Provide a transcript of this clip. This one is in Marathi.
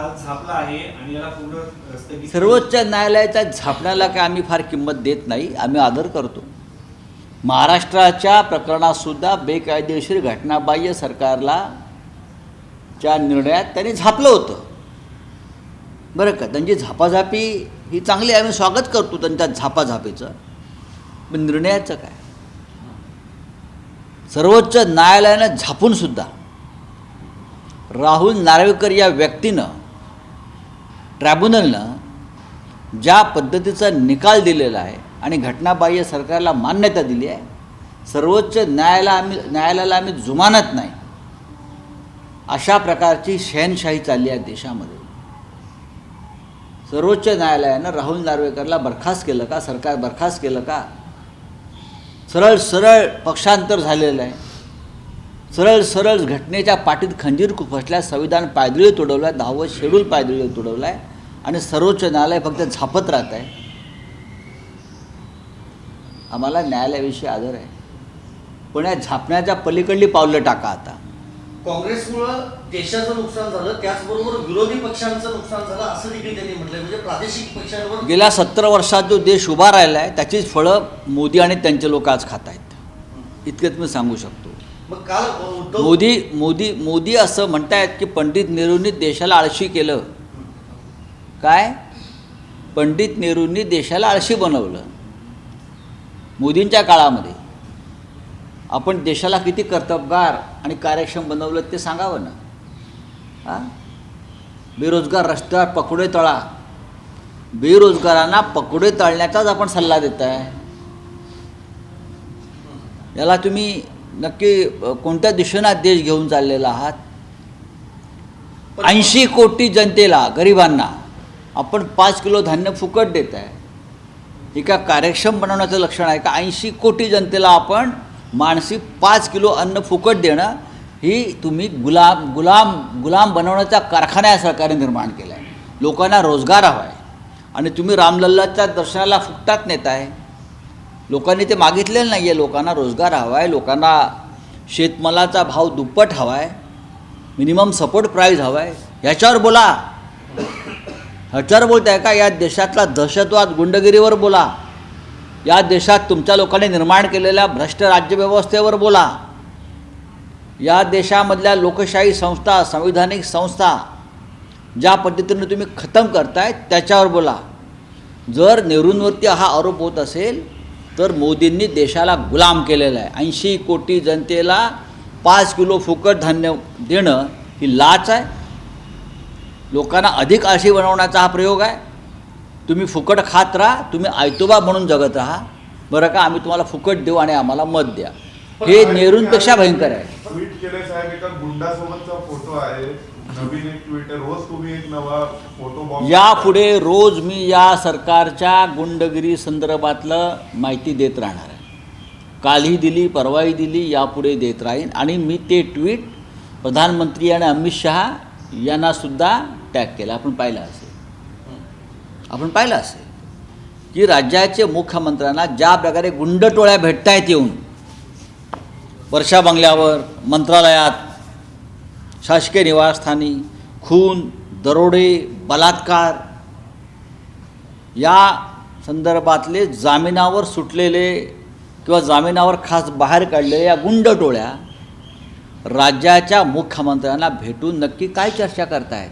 काल झापला आहे आणि याला पूर्ण सर्वोच्च न्यायालयाच्या झापण्याला काय आम्ही फार किंमत देत नाही आम्ही आदर करतो. महाराष्ट्राच्या प्रकरणातसुद्धा बेकायदेशीर घटनाबाह्य सरकारला च्या निर्णयात त्यांनी झापलं होतं. बरं का? त्यांची झापाझापी ही चांगली आम्ही स्वागत करतो त्यांच्या झापाझापीचं. पण निर्णयाचं काय? सर्वोच्च न्यायालयानं झापूनसुद्धा राहुल नार्वेकर या व्यक्तीनं ट्रायब्युनलनं ज्या पद्धतीचा निकाल दिलेला आहे आणि घटनाबाह्य सरकारला मान्यता दिली आहे सर्वोच्च न्यायालय आम्ही न्यायालयाला आम्ही जुमानत नाही. अशा प्रकारची शहनशाही चालली आहे देशामध्ये. सर्वोच्च न्यायालयानं राहुल नार्वेकरला बरखास्त केलं का? सरकार बरखास्त केलं का? सरळ सरळ पक्षांतर झालेलं आहे. सरळ सरळ घटनेच्या पाठीत खंजीर खुपसल्या संविधान पायदळी तुडवलं आहे दहावं शेड्यूल पायदळी तुडवलं आहे आणि सर्वोच्च न्यायालय फक्त झापत राहत आहे. आम्हाला न्यायालयाविषयी आदर आहे. पण या झापण्याच्या पलीकडली पावलं टाका आता. काँग्रेसमुळं देशाचं नुकसान झालं त्याचबरोबर विरोधी पक्षांचं नुकसान झालं असं देखील त्यांनी म्हटलंय. म्हणजे प्रादेशिक पक्षांवर गेल्या सत्तर वर्षात जो देश उभा राहिला आहे त्याचीच फळं मोदी आणि त्यांचे लोक आज खात आहेत इतकेच मी सांगू शकतो. मग काल मोदी मोदी मोदी असं म्हणतायत की पंडित नेहरूंनी देशाला आळशी केलं. काय? पंडित नेहरूंनी देशाला आळशी बनवलं. मोदींच्या काळामध्ये. आपण देशाला किती कर्तबगार आणि कार्यक्षम बनवलं ते सांगावं ना? हां? बेरोजगार रस्त्यावर पकोडे तळा. बेरोजगारांना पकोडे तळण्याचाच आपण सल्ला देत आहे याला तुम्ही नक्की कोणत्या दिशेनं देश घेऊन चाललेला आहात? ऐंशी कोटी जनतेला गरिबांना. आपण पाच किलो धान्य फुकट देत आहे. हे का कार्यक्षम बनवण्याचं लक्षण आहे का? ऐंशी कोटी जनतेला आपण मानसिक पाच किलो अन्न फुकट देणं ही तुम्ही गुलाम गुलाम गुलाम बनवण्याचा कारखाना या सरकारने निर्माण केला आहे लोकांना रोजगार हवा आहे. आणि तुम्ही रामलल्लाच्या दर्शनाला फुकटात नेत आहे. लोकांनी ते मागितलेलं नाही आहे लोकांना रोजगार हवा आहे. लोकांना शेतमालाचा भाव दुप्पट हवा आहे. मिनिमम सपोर्ट प्राईज हवा आहे. ह्याच्यावर बोला. ह्याच्यावर बोलताय का? या देशातला दहशतवाद गुंडगिरीवर बोला. या देशात तुमच्या लोकांनी निर्माण केलेल्या भ्रष्ट राज्यव्यवस्थेवर बोला. या देशामधल्या लोकशाही संस्था संविधानिक संस्था ज्या पद्धतीने तुम्ही खतम करताय त्याच्यावर बोला. जर नेहरूंवरती हा आरोप होत असेल तर मोदींनी देशाला गुलाम केलेला आहे. ऐंशी कोटी जनतेला पाच किलो फुकट धान्य देणं ही लाच आहे. लोकांना अधिक आळशी बनवण्याचा हा प्रयोग आहे. तुम्ही फुकट खात राहा तुम्ही आयतोबा म्हणून जगत राहा. बरं का आम्ही तुम्हाला फुकट देऊ आणि आम्हाला मत द्या. हे नेहरूंपेक्षा भयंकर आहे. ट्विट केले साहेब एका गुंडासोबतचा फोटो आहे. नवीन एक ट्विट आहे. रोज तुम्ही एक नवा फोटो बॉक्स यापुढे रोज मी या सरकारच्या गुंडगिरी संदर्भातलं माहिती देत राहणार आहे. कालही दिली परवाही दिली यापुढे देत राहीन. आणि मी ते ट्विट प्रधानमंत्री आणि अमित शहा यांनासुद्धा अटॅक केला आपण पाहिलं असेल. आपण पाहिलं असेल की राज्याचे मुख्यमंत्र्यांना ज्या प्रकारे गुंडटोळ्या भेटतायत येऊन वर्षा बंगल्यावर मंत्रालयात शासकीय निवासस्थानी खून दरोडे बलात्कार या संदर्भातले जामिनावर सुटलेले किंवा जामिनावर खास बाहेर काढलेल्या या गुंडटोळ्या राज्याच्या मुख्यमंत्र्यांना भेटून नक्की काय चर्चा करतायत?